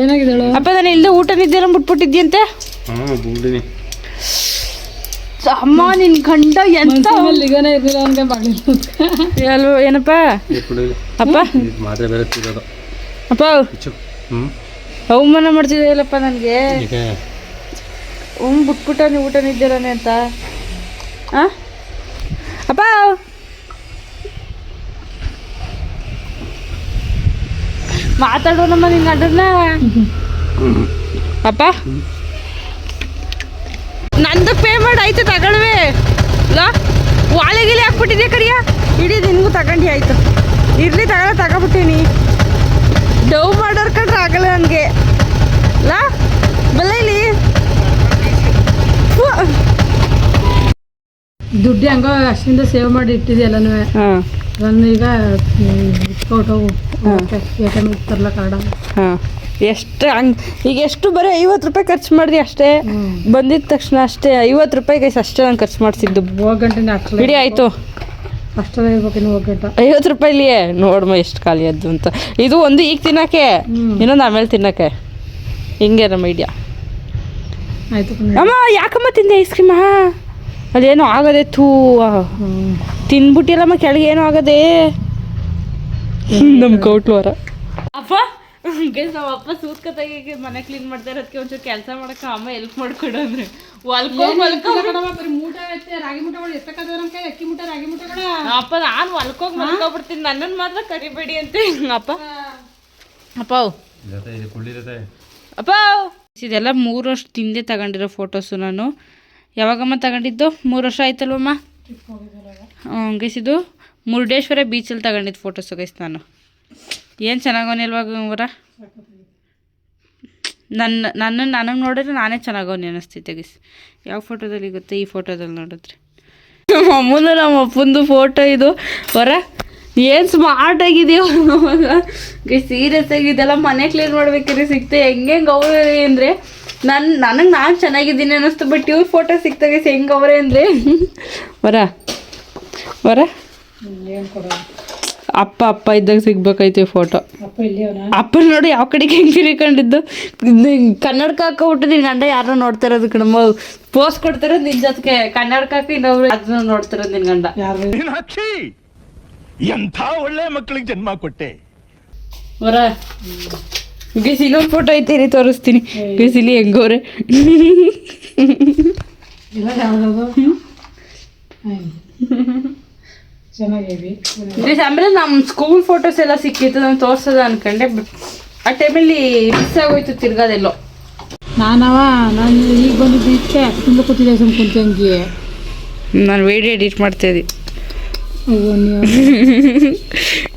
ಏನಾಗಿದ್ದಾಳು? ಅಪ್ಪ ನಾನು ಇಲ್ಲದೆ ಊಟ ನಿದ್ದೆಲ್ಲ ಬಿಟ್ಬಿಟ್ಟಿದ್ಯಂತೆ ಬುಂಡಿನಿ ಅಮ್ಮ ನಿನ್ ಗಂಡ ಎಂತ ಅಲ್ವ ಏನಪ್ಪ? ಅಪ್ಪ? ಮಾತ್ರ ಬೇರೆ ತಿರೋದು. ಅಪ್ಪ ಅವಮಾನ ಮಾಡ್ತಿದ್ದೀಯಲ್ಲಪ್ಪ ನನಗೆ? ಹ್ಞೂ ಬಿಟ್ಬಿಟ್ಟ ನೀವು ಊಟ ನಿದ್ದೀರಾನೆ ಅಂತ. ಆ? ಅಪ್ಪ ಮಾತಾಡೋಣಮ್ಮ ನಿನ್ನ ಅದನ್ನ ಅಪ್ಪ? ನಂದು ಪೇಮೆಂಟ್ ಆಯ್ತು ತಗೊಳ್ವೆ. ಇಲ್ಲ ವಾಳೆ ಗಿಲೆ ಹಾಕ್ಬಿಟ್ಟಿದ್ಯಾ ಕಡಿಯ ಇಡೀ ನಿನಗೂ ತಗೊಂಡು ಆಯ್ತು. ಇರ್ಲಿ ತಗೊಳ ತಗೊಬಿಟ್ಟಿನಿ ಡವ್ ಮಾಡೋರ್ ಕಂಡ್ರೆ ಆಗಲ್ಲ ನನಗೆ. ಲಾ ಬಲ್ಲ ಇಲ್ಲಿ. ದುಡ್ಡು ಹಂಗ ಅಷ್ಟಿಂದ ಸೇವ್ ಮಾಡಿ ಇಟ್ಟಿದ್ಯಲ್ಲನೂ ಹಾಂ. ನಾನು ಈಗ ಎ ಹಾಂ ಎಷ್ಟು ಹಂಗೆ ಈಗ ಎಷ್ಟು ಬರೀ ಐವತ್ತು ರೂಪಾಯಿ ಖರ್ಚು ಮಾಡಿದ್ರಿ ಅಷ್ಟೇ? ಬಂದಿದ ತಕ್ಷಣ ಅಷ್ಟೇ ಐವತ್ತು ರೂಪಾಯಿಗೆ ಅಷ್ಟೇ ನಾನು ಖರ್ಚು ಮಾಡಿಸಿದ್ದು. ಇಡೀ ಬಿಡಿ ಆಯಿತು. ಅಷ್ಟೇ ಐವತ್ತು ರೂಪಾಯಿಲಿಯೇ ನೋಡಮ್ಮ ಎಷ್ಟು ಖಾಲಿ ಅದು ಅಂತ. ಇದು ಒಂದು ಈಗ ತಿನ್ನಕ್ಕೆ ಇನ್ನೊಂದು ಆಮೇಲೆ ತಿನ್ನಕ್ಕೆ. ಹಿಂಗೆ ನಮ್ಮ ಐಡಿಯಾ. ಆಯ್ತು ಅಮ್ಮ ಯಾಕಮ್ಮ ತಿಂದೆ ಐಸ್ ಕ್ರೀಮ? ಅದೇನೋ ಆಗದೆ ಥೂ. ತಿನ್ಬಿಟ್ಟಿಲ್ಲಮ್ಮ ಕೆಳಗೆ ಏನೋ ಆಗದೆ. ನಮ್ಮ ಕೌಟ್ಲವರ ಅಪ್ಪ ಗೈಸ್ ನಮ್ಮ ಅಪ್ಪ ಸೂತ್ಕ ತೆಗಿಯಕ್ಕೆ ಮನೆ ಕ್ಲೀನ್ ಮಾಡ್ತಾ ಇರೋದಕ್ಕೆ ಒಂಚೂರು ಕೆಲಸ ಮಾಡಕ್ಕೆ ಅಮ್ಮ ಹೆಲ್ಪ್ ಮಾಡ್ಕೊಡು ಅಂದ್ರೆ. ಹೊಲ್ಕೋ ಹೊಲ್ಕೋ. ಕಣವ್ವ, ಬರೀ ಮೂಟ ಐತೆ ರಾಗಿ ಮೂಟಗಳು ಎಷ್ಟಕ್ಕಾದ್ರೆ ನಮ್ಮ ಕೈ ಅಕ್ಕಿ ಮೂಟ ರಾಗಿ ಮೂಟಗಳ ಅಪ್ಪ ನಾನು ಹೊಲ್ಕೋಗಿ ಮಲ್ಕೊಬಿಡ್ತೀನಿ ನನ್ನನ್ನು ಮಾತ್ರ ಕರಿಬೇಡಿ ಅಂತ ಅಪ್ಪ. ಅಪ್ಪ ಅಪ್ಪ ಇದೆಲ್ಲ ಮೂರು ವರ್ಷ ತಿಂದೆ ತಗೊಂಡಿರೋ ಫೋಟೋಸು ನಾನು. ಯಾವಾಗಮ್ಮ ತಗೊಂಡಿದ್ದು? ಮೂರು ವರ್ಷ ಆಯ್ತಲ್ವಮ್ಮ? ಹ್ಞೂ ಗೈಸ್ ಇದು ಮುರುಡೇಶ್ವರ ಬೀಚಲ್ಲಿ ತಗೊಂಡಿದ್ದು ಫೋಟೋಸ್ ಗೈಸ್ ನಾನು. ಏನು ಚೆನ್ನಾಗವನಿಲ್ವಾಗ ನನ್ನ ನನ್ನ ನನಗೆ ನೋಡಿದ್ರೆ ನಾನೇ ಚೆನ್ನಾಗವನಿ ಅನ್ನಿಸ್ತೈತೆ ಗೈಸ್ ಯಾವ ಫೋಟೋದಲ್ಲಿ ಗೊತ್ತೆ? ಈ ಫೋಟೋದಲ್ಲಿ ನೋಡಿದ್ರೆ. ನಮ್ಮ ಅಮ್ಮನ ನಮ್ಮ ಅಪ್ಪಂದು ಫೋಟೋ ಇದು. ಹೊರ ಏನು ಸ್ಮಾರ್ಟ್ ಆಗಿದೆಯೋ ಸೀರಿಯಸ್ ಆಗಿ ಇದೆಲ್ಲ ಮನೆ ಕ್ಲೀನ್ ಮಾಡ್ಬೇಕಾದ್ರೆ ಸಿಕ್ತೆ ಹೆಂಗೆ ಗೌರವ ಅಂದರೆ ನನ್ನ ನನಗೆ ನಾನು ಚೆನ್ನಾಗಿದ್ದೀನಿ ಅನ್ನಿಸ್ತು ಬಟ್ ಇವ್ರ ಫೋಟೋ ಸಿಕ್ತಾಗ ಹೆಂಗೆ ಅವರೇ ಅಂದರೆ? ವರ ವರ. ಅಪ್ಪ ಅಪ್ಪ ಇದ್ದಾಗ ಸಿಗ್ಬೇಕೈತೆ ಫೋಟೋ ಅಪ್ಪ ನೋಡಿ ಯಾವ ಕಡೆಗೆ ಹೆಂಗೆ ತಿರ್ಕೊಂಡಿದ್ದು ಕನ್ನಡಕ ಹಾಕೊಂಬಿಟ್ಟು ನಿನ್ನ ಗಂಡ ಯಾರು ನೋಡ್ತಾ ಇರೋದು ಕಣಮ್ಮ. ಪೋಸ್ ಕೊಡ್ತಿರೋದು ನಿನ್ ಜೊತೆಗೆ. ಕನ್ನಡಕ ಹಾಕಿ ಇನ್ನೊಬ್ರು ಅದನ್ನ ನೋಡ್ತಿರೋದು ನಿನ್ ಗಂಡ. ಯಾರು ಎಂಥ ಒಳ್ಳೆ ಮಕ್ಕಳಿಗೆ ಜನ್ಮ ಕೊಟ್ಟೆ. ಬರ ಗೈಸ್ ಇನ್ನೊಂದು ಫೋಟೋ ಐತೆ ರೀ ತೋರಿಸ್ತೀನಿ. ಗೈಸ್ ಇಲ್ಲಿ ಹೆಂಗೋರೆ. ಇಲ್ಲ ಯಾವ್ದು ಚೆನ್ನಾಗಿವಿ. ಗೈಸ್ ಆಮೇಲೆ ನಮ್ಮ ಸ್ಕೂಲ್ ಫೋಟೋಸ್ ಎಲ್ಲ ಸಿಕ್ಕಿತ್ತು ನಾನು ತೋರ್ಸೋದ ಅನ್ಕೊಂಡೆ ಬಟ್ ಆ ಟೈಮಲ್ಲಿ ಮಿಸ್ ಆಗೋಯ್ತು ತಿರ್ಗಾದೆಲ್ಲೋ. ನಾನವ ನಾನು ಈಗ ಬಂದಿದ್ದು ಇಷ್ಟೆ ತುಂಬ ಕೂತಿದ್ದೆ ಸುಮ್ ಕುಂತ ಹಂಗೆ. ನಾನು ವಿಡಿಯೋ ಎಡಿಟ್ ಮಾಡ್ತಾ ಇದ್ದೀನಿ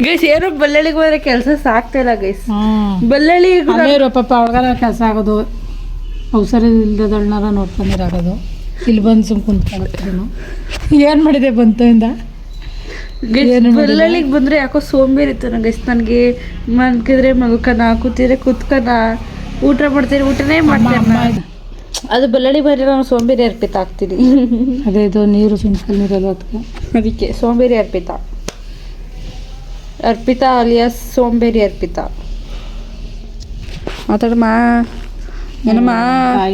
ಗೈಸ್ ಏನೋ ಬಲ್ಲಳಿಗೆ ಹೋದ್ರೆ ಕೆಲಸ ಸಾಕ್ತಾ ಇಲ್ಲ ಗೈಸ್ ಬಲ್ಲಳಿ ಪಾಪ ಅವಳಗಾರ ಕೆಲಸ ಆಗೋದು. ಅವಸರ ಇಲ್ದದಳ್ನಾರ ನೋಡ್ಕೊಂಡಿರಾಗೋದು ಇಲ್ಲಿ ಬಂದು ಸುಮ್ ಕುಂತ್ಕೊಂಡು ಏನು ಮಾಡಿದೆ ಬಂತು ಇಂದ? ಬಳ್ಳಳಿಗೆ ಬಂದ್ರೆ ಯಾಕೋ ಸೋಂಬೇರಿತ್ತು ಗೈಸ್ ನನಗೆ ಮಲ್ಕಿದ್ರೆ ಮಲ್ಕನ ಕೂತಿದ್ರೆ ಕುತ್ಕನ ಊಟ ಮಾಡ್ತೀರಿ ಊಟನೇ ಮಾಡ್ತೀನಿ ಅದು ಬೆಳ್ಳಳಿ ಬಂದ್ರೆ ನಾನು ಸೋಂಬೇರಿ ಅರ್ಪಿತ ಆಗ್ತೀನಿ. ಅದೇ ಇದು ನೀರು ಸಿಂಪಲ್ ನೀರಲ್ಲ ಅದಕ್ಕೆ ಅದಕ್ಕೆ ಸೋಂಬೇರಿ ಅರ್ಪಿತ. ಅರ್ಪಿತಾ ಅಲಿಯಾಸ್ ಸೋಂಬೇರಿ ಅರ್ಪಿತ. ಮಾತಾಡಮ್ಮ. ಏನಮ್ಮ?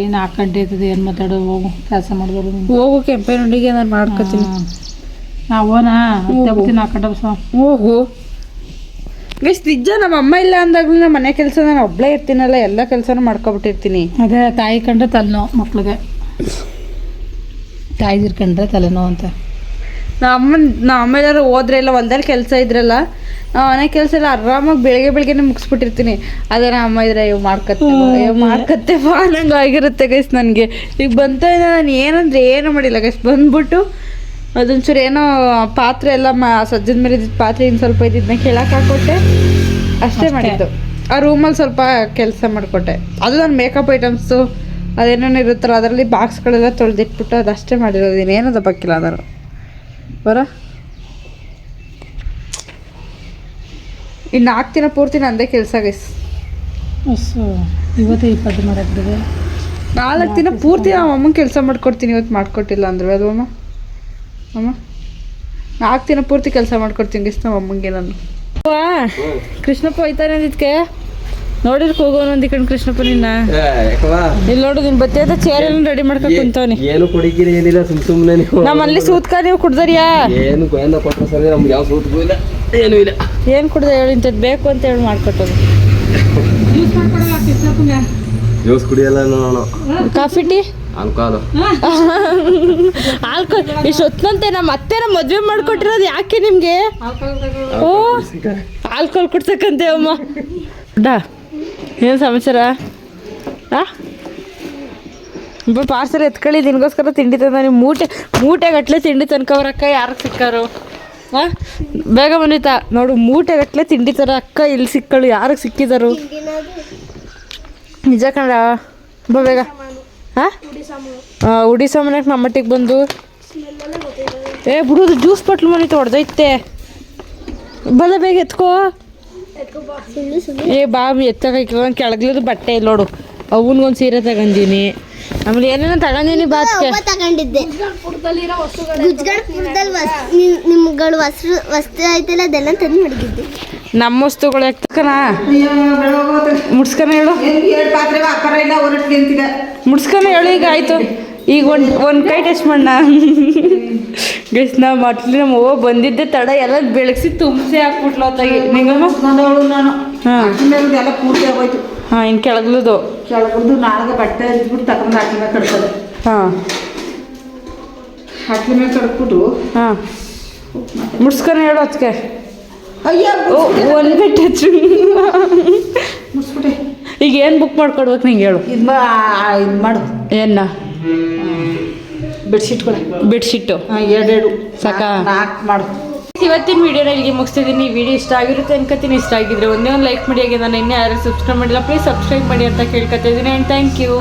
ಏನು ಇರ್ತದೆ ಏನು ಮಾತಾಡೋ ಹೋಗು. ಕೆಲಸ ಮಾಡ್ಬೋದು ಹೋಗು ಕೆಂಪೇನ ಹುಡುಗಿ ನಾನು ಮಾಡ್ಕೊತೀನಿ ಬಸ ಹೋಗು. ಗೈಸ್ ನಿಜ ನಮ್ಮ ಅಮ್ಮ ಇಲ್ಲ ಅಂದಾಗ್ಲೂ ನಮ್ಮ ಮನೆ ಕೆಲಸ ನಾನು ಒಬ್ಳೆ ಇರ್ತೀನಲ್ಲ ಎಲ್ಲ ಕೆಲಸನೂ ಮಾಡ್ಕೊಬಿಟ್ಟಿರ್ತೀನಿ. ಅದೇ ತಾಯಿ ಕಂಡ್ರೆ ತಲೆನೋವು ಮಕ್ಳಿಗೆ. ತಾಯಿ ಕಂಡ್ರೆ ತಲೆನೋವು ಅಂತ. ನಮ್ಮ ಅಮ್ಮನ ನಮ್ಮ ಅಮ್ಮ ಎಲ್ಲಾರು ಹೋದ್ರೆ ಇಲ್ಲ ಹೊಲ್ದಲ್ಲಿ ಕೆಲಸ ಇದ್ರಲ್ಲ ನಾವು ಮನೆ ಕೆಲಸ ಎಲ್ಲ ಆರಾಮಾಗಿ ಬೆಳಗ್ಗೆ ಬೆಳಗ್ಗೆನೆ ಮುಗಿಸ್ಬಿಟ್ಟಿರ್ತೀನಿ. ಅದೇ ನಮ್ಮ ಅಮ್ಮ ಇದ್ರೆ ಇವ್ ಮಾಡ್ಕತ್ತೆ ಇವ್ ಮಾಡ್ಕತ್ತೆ ಬಾ ಆಗಿರುತ್ತೆ ಗೈಸ್ ನನಗೆ. ಈಗ ಬಂತ ನಾನು ಏನಂದ್ರೆ ಏನು ಮಾಡಿಲ್ಲ ಗೈಸ್ ಬಂದ್ಬಿಟ್ಟು ಅದೊಂಚೂರು ಏನೋ ಪಾತ್ರೆ ಎಲ್ಲ ಮಾ ಸಜ್ಜದ ಮೇಲೆ ಇದ್ದಿದ್ದು ಪಾತ್ರೆ ಇನ್ನು ಸ್ವಲ್ಪ ಇದ್ದಿದ್ದನ್ನ ಕೇಳಕ್ಕೆ ಹಾಕೊಟ್ಟೆ. ಅಷ್ಟೇ ಮಾಡಿದ್ದು. ಆ ರೂಮಲ್ಲಿ ಸ್ವಲ್ಪ ಕೆಲಸ ಮಾಡಿಕೊಟ್ಟೆ. ಅದು ನನ್ನ ಮೇಕಪ್ ಐಟಮ್ಸು ಅದೇನೇನು ಇರುತ್ತಲ್ಲ ಅದರಲ್ಲಿ ಬಾಕ್ಸ್ಗಳೆಲ್ಲ ತೊಳೆದಿಟ್ಬಿಟ್ಟು ಅದಷ್ಟೇ ಮಾಡಿರೋದು. ಇನ್ನೇನು ತಪ್ಪಕ್ಕಿಲ್ಲ ಅದರ ಬರ? ಇನ್ನು ನಾಲ್ಕು ದಿನ ಪೂರ್ತಿ ನಂದೇ ಕೆಲಸ ಗೈಸ್ ಅಷ್ಟು ಇವತ್ತೇ ಇಪ್ಪತ್ತು ಮಾಡಿದೆ ನಾಲ್ಕು ದಿನ ಪೂರ್ತಿ ನಮ್ಮ ಅಮ್ಮಂಗೆ ಕೆಲಸ ಮಾಡ್ಕೊಡ್ತೀನಿ ಇವತ್ತು ಮಾಡಿಕೊಟ್ಟಿಲ್ಲ ಅಂದ್ರೆ. ಅದು ಅಮ್ಮ? ಅಮ್ಮ? ನಾಲ್ಕು ದಿನ ಪೂರ್ತಿ ಕೆಲಸ ಮಾಡ್ಕೊಡ್ತೀನಿ ಗೈಸ್ ನಮ್ಮ ಅಮ್ಮಂಗೆ ನಾನು. ಕೃಷ್ಣಪ್ಪ ಹೋಯ್ತಾನೆ ಅಂದಿದ್ಕೆ? ನೋಡಿರ್ ಹೋಗೋನು ಕಣ್ ಕೃಷ್ಣಪ್ಪ ನಿನ್ನ. ಇಲ್ಲಿ ನೋಡು ನಿನ್ ಬತ್ತೆ ಅಂತ ಚೇರ್ ಎಲ್ಲ ರೆಡಿ ಮಾಡ್ಕೊಂಡು ಕುಂತವನಿ. ಏನು ಕುಡಿಕಿರಿ ಏನಿಲ್ಲ ಸುಮ್ ಸುಮ್ನೆ ನೀವು. ನಮ್ಮಲ್ಲಿ ಸೂತ್ಕ ನೀವು ಕುಡ್ದರಿಯಾ? ಏನು ಗೋಯಂದ ಕೊಟ್ಟರೆ ಸರಿ ನಮ್ಗೆ ಯಾವ ಸೂತ್ಕೂ ಇಲ್ಲ ಏನೂ ಇಲ್ಲ. ಏನು ಕುಡ್ದ ಹೇಳಿ ಇಂಥದ್ದು ಬೇಕು ಅಂತ ಹೇಳಿ ಮಾಡ್ಕೊಟ್ಟದು ಜ್ಯೂಸ್ ಕುಡಿಯಲ್ಲ ನಾನು ಕಾಫಿ ಟೀ? ಆಲ್ಕೋಹಾಲ್ ಆಲ್ಕೋಹಾಲ್ ಇಷ್ಟೊತ್ತಂತೆ ನಮ್ಮ ಅತ್ತೆ ನಮ್ಮ ಮದ್ವೆ ಮಾಡ್ಕೊಟ್ಟಿರೋದು ಯಾಕೆ ನಿಮ್ಗೆ? ಓ ಆಲ್ಕೋಹಾಲ್ ಕುಡ್ಸಕ್ಕಂತೆ ಅಮ್ಮ. ಡಾ ಏನು ಸಮಾಚಾರ? ಆ ಪಾರ್ಸಲ್ ಎತ್ಕೊಳ್ಳಿ ದಿನಗೋಸ್ಕರ ತಿಂಡಿ ತಂದ ನೀವು ಮೂಟೆ ಮೂಟೆ ಗಟ್ಲೆ ತಿಂಡಿ ತನ್ಕವ್ರಕ್ಕ ಯಾರು ಸಿಕ್ಕಾರು? ಹಾಂ? ಬೇಗ ಬಂದಿತ್ತಾ? ನೋಡು ಮೂಟೆ ಗಟ್ಲೆ ತಿಂಡಿ ತರ ಅಕ್ಕ ಇಲ್ಲಿ ಸಿಕ್ಕಳು ಯಾರಿಗೆ ಸಿಕ್ಕಿದರು? ನಿಜ ಕಣ್ರ? ಬಾ ಬೇಗ. ಹಾಂ? ಉಡಿ ಸಾಮಾನ ನಮ್ಮಟ್ಟಿಗೆ ಬಂದು. ಏ, ಬಿಡೋದು ಜ್ಯೂಸ್ ಬಟ್ಲು ಮನೆ ತೊಡ್ದೈತೆ ಬಲ ಬೇಗ ಎತ್ಕೋ. ಏ, ಬಾ ಎತ್ತಕ್ಕೆ ಕೆಳಗ್ಲದು ಬಟ್ಟೆ ಇಲ್ಲ ನೋಡು. ಅವನಿಗೊಂದು ಸೀರೆ ತಗೊಂಡಿನಿ. ಆಮೇಲೆ ಏನೇನೋ ತಗೊಂಡಿನಿ ಬಾತ್ಗೆ. ತಗೊಂಡಿದ್ದೆ. ಗುಜ್ಗಡ್ಪುರದಲ್ಲಿ ವಸ್ ನಿಮ್ಗಳು ವಸ್ತು ವಸ್ತು ಐತಲ್ಲ ಅದೆಲ್ಲ ತಂದು ಮಡಗಿದ್ದೆ. ನಮ್ಮ ವಸ್ತುಗಳು ಎತ್ತಕನ? ಮುಡ್ಸ್ಕನ ಹೇಳು. ಮುಡ್ಸ್ಕನ ಹೇಳು ಈಗ ಆಯ್ತು. ಈಗ ಒಂದು ಒಂದು ಕೈ ಟೆಸ್ಟ್ ಮಣ್ಣ ಗೈಸ್ ನಾ ಮಟ್ಲಿ ನಮ್ಮ ಓ ಬಂದಿದ್ದೆ ತಡ ಎಲ್ಲ ಬೆಳಗ್ಸಿ ತುಂಬಿಸಿ ಹಾಕ್ಬಿಟ್ಲು ಅತ್ತಾಗಿ. ನಿಂಗಮ್ಮ? ನಾನು. ಹಾಂ. ಹಾಂ ಇನ್ನು ಕೆಳಗ್ಲದು. ಕೆಳಗದ್ದು ನಾಲ್ಕು ಬಟ್ಟೆ ಇದ್ಬಿಟ್ಟು ತಗೊಂಡು ಹಾಕಿ ಮೇಲೆ ಕಡ್ಸೋದು ಹಾಂ. ಹಾಕಿ ಮೇಲೆ ಕಡ್ಬಿಟ್ಟು ಹಾಂ. ಮುಡ್ಸ್ಕನ ಹೇಳು ಅದಕ್ಕೆ ಅಯ್ಯೋ ಒಂದು ಬಿಟ್ಟು ಹಚ್ಚು ಮುಡ್ಸ್ಬಿಟ್ಟೆ. ಈಗ ಏನು ಬುಕ್ ಮಾಡ್ಕೊಡ್ಬೇಕು ನಿಂಗೆ ಹೇಳು. ಇದು ಮಾ ಇದು ಮಾಡು. ಏನ ಬೆಡ್ಶೀಟ್ಗಳು ಬೆಡ್ಶೀಟು ಹಾಂ ಎರಡೆರಡು. ಸಾಕಾ? ನಾಲ್ಕು ಮಾಡು. ಇವತ್ತಿನ ವಿಡಿಯೋನ ಇಲ್ಲಿಗೆ ಮುಗಿಸ್ತಿದ್ದೀನಿ. ವಿಡಿಯೋ ಇಷ್ಟ ಆಗಿರುತ್ತೆ ಅನ್ಕೋತೀನಿ. ಇಷ್ಟ ಆಗಿದ್ರೆ ಒಂದೇ ಒಂದು ಲೈಕ್ ಮಾಡಿ. ಹಾಗೆ ನಾನು ಇನ್ನೂ ಯಾರು ಸಬ್ಸ್ಕ್ರೈಬ್ ಮಾಡಿಲ್ಲ ಪ್ಲೀಸ್ ಸಬ್ಸ್ಕ್ರೈಬ್ ಮಾಡಿ ಅಂತ ಕೇಳ್ಕೊತಾ ಇದ್ದೀನಿ. And thank you